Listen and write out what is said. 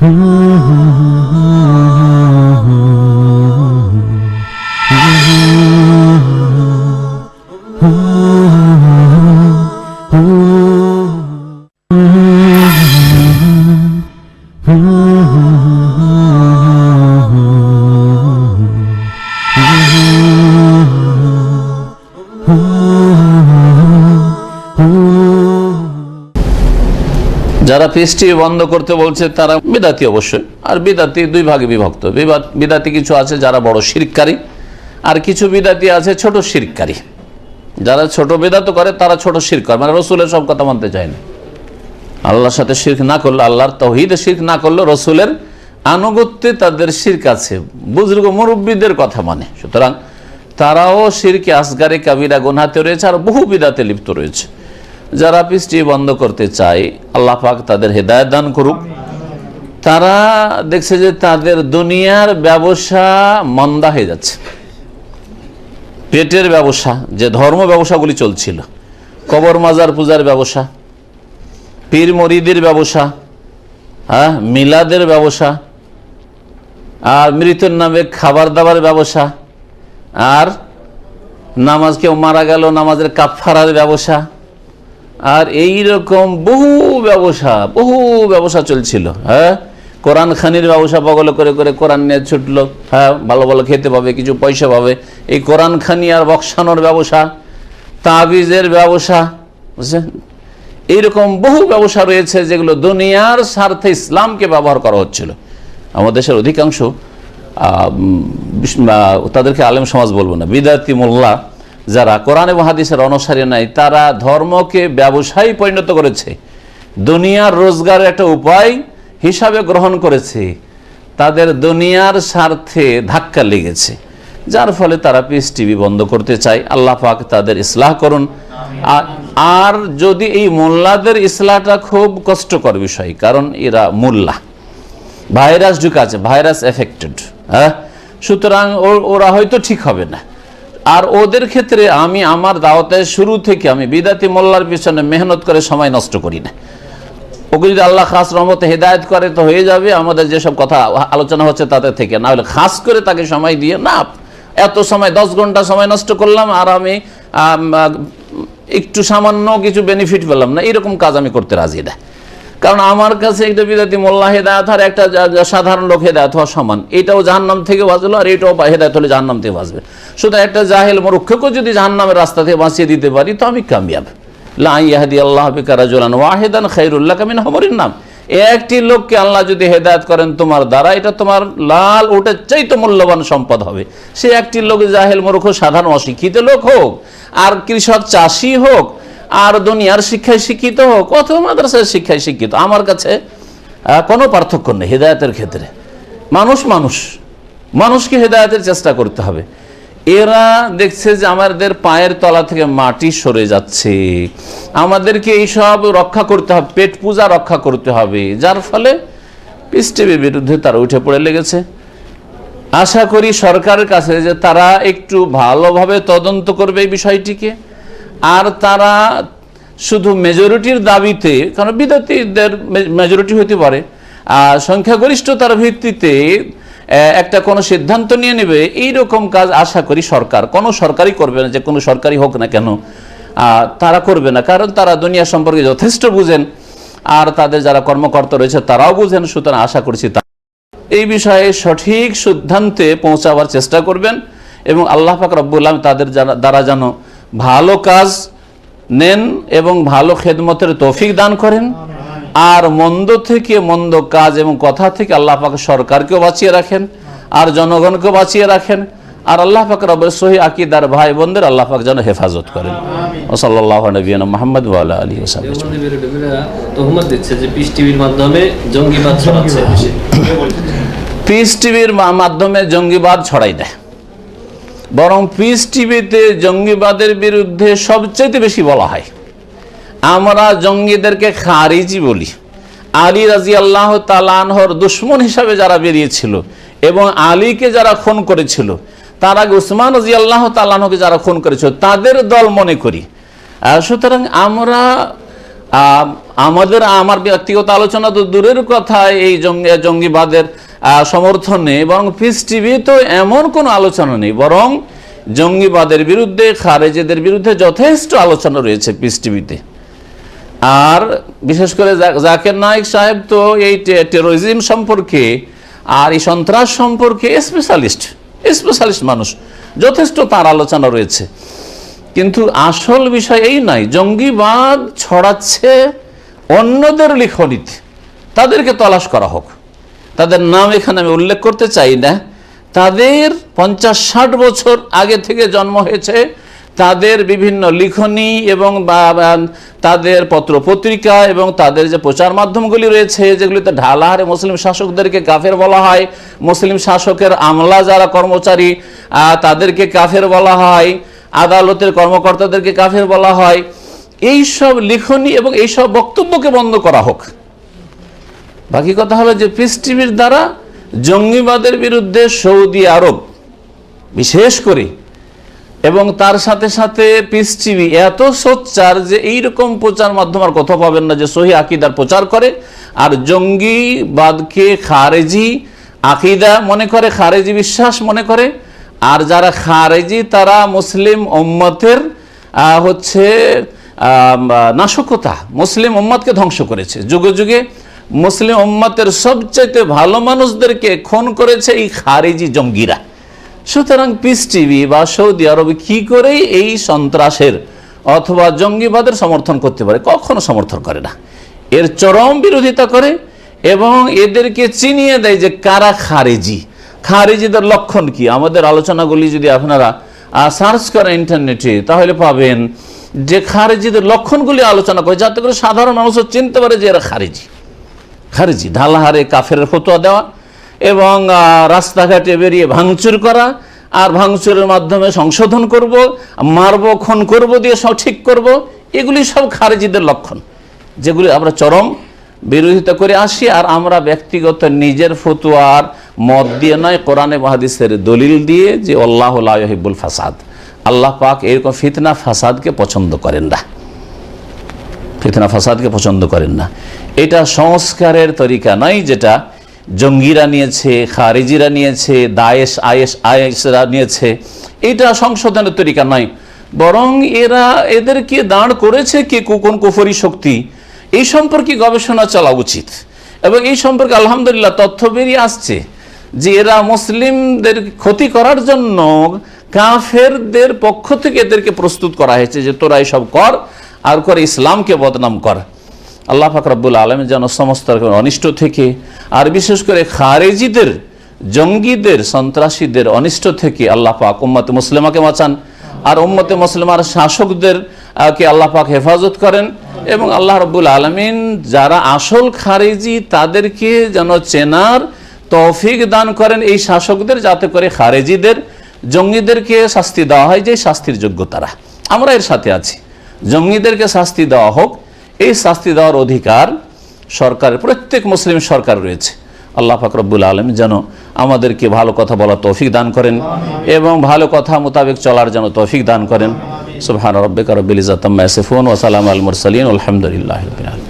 Mm-hmm. যারা pastry বন্ধ করতে বলছে, তারা বিদাতি অবশ্যই। আর বিদাতি দুই ভাগে বিভক্ত। বিদাতি কিছু আছে যারা বড় শিরকারী, আর কিছু বিদাতি আছে ছোট শিরকারী। যারা ছোট বেদাত করে, তারা ছোট শির করে মানে রসুলের সব কথা মানতে চায় না। আল্লাহর সাথে শির্ক না করলে, আল্লাহর তহিদে শির্ক না করলে রসুলের আনুগত্যে তাদের শির্ক আছে। বুজুর্গ মুরব্বীদের কথা মানে। সুতরাং তারাও শিরকে, আসগারে, কাবিরা গোনাতে রয়েছে, আর বহু বিদাতে লিপ্ত রয়েছে। যারা পৃষ্টি বন্ধ করতে চায়, আল্লাহ পাক তাদের হেদায়ত দান করুক। তারা দেখছে যে তাদের দুনিয়ার ব্যবসা মন্দা হয়ে যাচ্ছে। পেটের ব্যবসা, যে ধর্ম ব্যবসাগুলি চলছিল, কবর মাজার পূজার ব্যবসা, পীর মরিদের ব্যবসা হ্যাঁ মিলাদের ব্যবসা, আর মৃতের নামে খাবার দাবার ব্যবসা, আর নামাজ কেউ মারা গেল, নামাজের কাফারার ব্যবসা আর এই রকম বহু ব্যবসা বহু ব্যবসা চলছিল হ্যাঁ? কোরআন খানির ব্যবসা পাগল করে করে কোরআন নিয়ে ছুটলো হ্যাঁ? ভালো ভালো খেতে পাবে, কিছু পয়সা পাবে। এই কোরআন খানি আর বক্সানোর ব্যবসা, তাবিজের ব্যবসা, বুঝছেন? এইরকম বহু ব্যবসা রয়েছে যেগুলো দুনিয়ার স্বার্থে ইসলামকে ব্যবহার করা হচ্ছিল। আমাদের দেশের অধিকাংশ তাদেরকে আলেম সমাজ বলব না বিদাতি মোল্লা যারা কোরআন এবং হাদিসের অনুসারী নাই, তারা ধর্মকে ব্যবসায়ী পরিণত করেছে। দুনিয়ার রোজগারের একটা উপায় হিসাবে গ্রহণ করেছে। তাদের দুনিয়ার স্বার্থে ধাক্কা লেগেছে। যার ফলে তারা পিস টিভি বন্ধ করতে চায়। আল্লাহ পাক তাদের ইসলাহ করুন। আর- যদি এই মোল্লাদের ইসলাহটা খুব কষ্টকর বিষয়, কারণ এরা মোল্লা। ভাইরাস ঢুকে আছে, ভাইরাস এফেক্টেড হ্যাঁ? সুতরাং ওরা হয়তো ঠিক হবে না। আর ওদের ক্ষেত্রে আমি আমার দাওয়াতের শুরু থেকে আমি বিদাতি মোল্লার পিছনে মেহনত করে সময় নষ্ট করি না। ওকে যদি আল্লাহ খাস রহমতে হেদায়ত করে তো হয়ে যাবে। আমাদের যেসব কথা আলোচনা হচ্ছে তাদের থেকে। না হলে খাস করে তাকে সময় দিয়ে না, এত সময়, দশ ঘণ্টা সময় নষ্ট করলাম আর আমি একটু সামান্য কিছু বেনিফিট পেলাম না। এরকম কাজ আমি করতে রাজি না। কারণ আমার কাছে একটা বিদাতি মোল্লা হেদায়ত আর একটা সাধারণ লোক হেদায়ত হওয়া সমান। এটাও জাহান্নাম থেকে বাঁচলো আর এটাও হেদায়ত হলে জাহান্নাম থেকে বাঁচবে। শুধু একটা জাহেল মরুক্ষকেও যদি জাহান্নামের রাস্তা থেকে বাঁচিয়ে দিতে পারি, তো আমি কামিয়াব। লাহাদি আল্লাহ বিকারাজুলান ওয়াহেদান খাইরুল্লাহ কামিন হমরিন নাম। একটি লোককে আল্লাহ যদি হেদায়ত করেন তোমার দ্বারা, এটা তোমার লাল ওটার চাইতে মূল্যবান সম্পদ হবে। সে একটি লোক জাহেল মূর্খ সাধারণ অশিক্ষিত লোক হোক, আর কৃষক চাষি হোক আর দুনিয়ার শিক্ষায় শিক্ষিত হোক অথবা মাদ্রাসার শিক্ষায় শিক্ষিত, আমার কাছে কোনো পার্থক্য নেই হেদায়তের ক্ষেত্রে। মানুষ মানুষ, মানুষকে হেদায়তের চেষ্টা করতে হবে। এরা দেখছে যে আমাদের পায়ের তলা থেকে মাটি সরে যাচ্ছে। আমাদেরকে এইসব রক্ষা করতে হবে, পেট পূজা রক্ষা করতে হবে, যার ফলে পিস বিরুদ্ধে তারা উঠে পড়ে লেগেছে। আশা করি সরকারের কাছে যে তারা একটু ভালোভাবে তদন্ত করবে এই বিষয়টিকে। আর তারা শুধু মেজরিটির দাবিতে, কারণ বিদ্যার্থীদের মেজরিটি হতে পারে, আর সংখ্যাগরিষ্ঠতার ভিত্তিতে একটা কোনো সিদ্ধান্ত নিয়ে নেবে এই রকম কাজ আশা করি সরকার, কোনো সরকারই করবে না যে কোনো সরকারি হোক না কেন তারা করবে না, কারণ তারা দুনিয়া সম্পর্কে যথেষ্ট বুঝেন, আর তাদের যারা কর্মকর্তা রয়েছে তারাও বুঝেন, সুতরাং আশা করছি তা এই বিষয়ে সঠিক সিদ্ধান্তে পৌঁছাবার চেষ্টা করবেন, এবং আল্লাহ পাক রব্বুল আলম তাদের দ্বারা যেন ভালো কাজ নেন এবং ভালো খেদমতের তৌফিক দান করেন। আর মন্দ থেকে মন্দ কাজ এবং কথা থেকে আল্লাহ পাক সরকারকেও বাঁচিয়ে রাখেন আর জনগণকেও বাঁচিয়ে রাখেন আর আল্লাহ পাক রব্বুল সহি আকিদার ভাই বোনদের আল্লাহ পাক যেন হেফাজত করেন। ও সাল্লাহ নবীন মোহাম্মদ ওয়ালা আলী ওসাল্লাম তহমত দিচ্ছে যে পিস টিভির মাধ্যমে জঙ্গিবাদ ছড়াচ্ছে। পিস টিভির মাধ্যমে জঙ্গিবাদ ছড়াই দেয়। বরং পিস টিভিতে জঙ্গিবাদের বিরুদ্ধে সবচেয়ে বেশি বলা হয়। আমরা জঙ্গিদেরকে খারিজি বলি। আলী রাজি আল্লাহ তালানহর দুশ্মন হিসাবে যারা বেরিয়েছিল এবং আলীকে যারা খুন করেছিল, তার আগে উসমান রাজি আল্লাহ তালানহকে যারা খুন করেছিল, তাদের দল মনে করি। সুতরাং আমরা আমাদের, আমার ব্যক্তিগত আলোচনা তো দূরের কথা, এই জঙ্গি, জঙ্গিবাদের সমর্থনে বরং পিস টিভি তো এমন কোনো আলোচনা নেই, বরং জঙ্গিবাদের বিরুদ্ধে, খারেজিদের বিরুদ্ধে যথেষ্ট আলোচনা রয়েছে পিস টিভিতে আর বিশেষ করে জাকির নায়ক সাহেব তো এই টেরোরিজম সম্পর্কে আর এই সন্ত্রাস সম্পর্কে স্পেশালিস্ট স্পেশালিস্ট মানুষ, যথেষ্ট তার আলোচনা রয়েছে। কিন্তু আসল বিষয় এই নাই জঙ্গিবাদ ছড়াচ্ছে অন্যদের লিখনিতে, তাদেরকে তলাশ করা হোক। তাদের নাম এখানে আমি উল্লেখ করতে চাই না। তাদের পঞ্চাশ ষাট বছর আগে থেকে জন্ম হয়েছে। তাদের বিভিন্ন লিখনি এবং তাদের পত্র পত্রিকা এবং তাদের যে প্রচার মাধ্যমগুলি রয়েছে, যেগুলিতে ঢালাহারে মুসলিম শাসকদেরকে কাফের বলা হয়, মুসলিম শাসকের আমলা যারা কর্মচারী তাদেরকে কাফের বলা হয়, আদালতের কর্মকর্তাদেরকে কাফের বলা হয়। এই সব লিখনি এবং এই সব বক্তব্যকে বন্ধ করা হোক। বাকি কথা হলো যে পিস টিভির দ্বারা জঙ্গিবাদের বিরুদ্ধে সৌদি আরব বিশেষ করে এবং তার সাথে সাথে পিস টিভি এত সোচ্চার যে এইরকম প্রচার মাধ্যম আর কথা পাবেন না যে সহি আকিদার প্রচার করে। আর জঙ্গিবাদকে খারেজি আকিদা মনে করে খারেজি বিশ্বাস মনে করে। আর যারা খারেজি তারা মুসলিম উম্মতের আহ, হচ্ছে নাশকতা মুসলিম উম্মতকে ধ্বংস করেছে। যুগে যুগে মুসলিম উম্মতের সবচাইতে ভালো মানুষদেরকে খুন করেছে এই খারেজি জঙ্গিরা। সুতরাং পিস টিভি বা সৌদি আরবে কি করেই এই সন্ত্রাসের অথবা জঙ্গিবাদের সমর্থন করতে পারে, কখনো সমর্থন করে না। এর চরম বিরোধিতা করে এবং এদেরকে চিনিয়ে দেয় যে কারা খারেজি। খারেজিদের লক্ষণ কি? আমাদের আলোচনাগুলি যদি আপনারা সার্চ করেন ইন্টারনেটে, তাহলে পাবেন যে খারেজিদের লক্ষণগুলি আলোচনা করে, যাতে করে সাধারণ মানুষও চিনতে পারে যে এরা খারেজি। খারিজি, ঢালাহারে কাফের ফতোয়া দেওয়া এবং রাস্তাঘাটে বেরিয়ে ভাঙচুর করা আর ভাঙচুরের মাধ্যমে সংশোধন করব, মারব, খুন করব, দিয়ে সব ঠিক করব, এগুলি সব খারেজিদের লক্ষণ, যেগুলি আমরা চরম বিরোধিতা করে আসি আর আমরা ব্যক্তিগত নিজের ফতুয়ার মত দিয়ে নয়, কোরআনে মাহাদিসের দলিল দিয়ে যে, আল্লাহ হিবুল ফাসাদ, আল্লাহ পাক এরকম ফিতনা, ফাসাদকে পছন্দ করেন না। ফিতনা ফাসাদকে পছন্দ করেন না। এটা সংস্কারের তরিকা নয় যেটা জঙ্গিরা নিয়েছে, খারিজিরা নিয়েছে, দায়েশ আয়েস আয়েসরা নিয়েছে। এটা সংশোধনের তরিকা নয়। বরং এরা এদেরকে দাঁড় করেছে কে কোন কুফরি শক্তি। এই সম্পর্কে গবেষণা চলা উচিত। এবং এই সম্পর্কে আলহামদুলিল্লাহ তথ্য বেরিয়ে আসছে যে এরা মুসলিমদের ক্ষতি করার জন্য কাফেরদের পক্ষ থেকে এদেরকে প্রস্তুত করা হয়েছে যে তোরা এসব কর আর করে ইসলামকে বদনাম কর। আল্লাহ ফাকরাবুল আলম যেন সমস্ত অনিষ্ট থেকে, আর বিশেষ করে খারেজিদের, জঙ্গিদের, সন্ত্রাসীদের অনিষ্ট থেকে আল্লাহ পাক উম্মতে মুসলিমাকে বাঁচান। আর উম্মতে মুসলিমার শাসকদের কে আল্লাহ পাক হেফাজত করেন। এবং আল্লাহ রব্বুল আলমিন যারা আসল খারেজি, তাদেরকে যেন চেনার তৌফিক দান করেন। এই শাসকদের যাতে করে খারেজিদের, জঙ্গিদেরকে শাস্তি দেওয়া হয়, যে শাস্তির যোগ্য তারা। আমরা এর সাথে আছি। জঙ্গিদেরকে শাস্তি দেওয়া হোক, এই শাস্তি দেওয়ার অধিকার সরকারের প্রত্যেক মুসলিম সরকার রয়েছে। আল্লাহ ফাকরবুল আলম যেন আমাদেরকে ভালো কথা বলার তৌফিক দান করেন এবং ভালো কথা মোতাবেক চলার যেন তৌফিক দান করেন। সুবহান রব্বিক রব্বিল ইজাতাম্মা ইয়াসিফুন ওয়া সালামু আল মুরসালিন। আলহামদুলিল্লাহি আলামিন।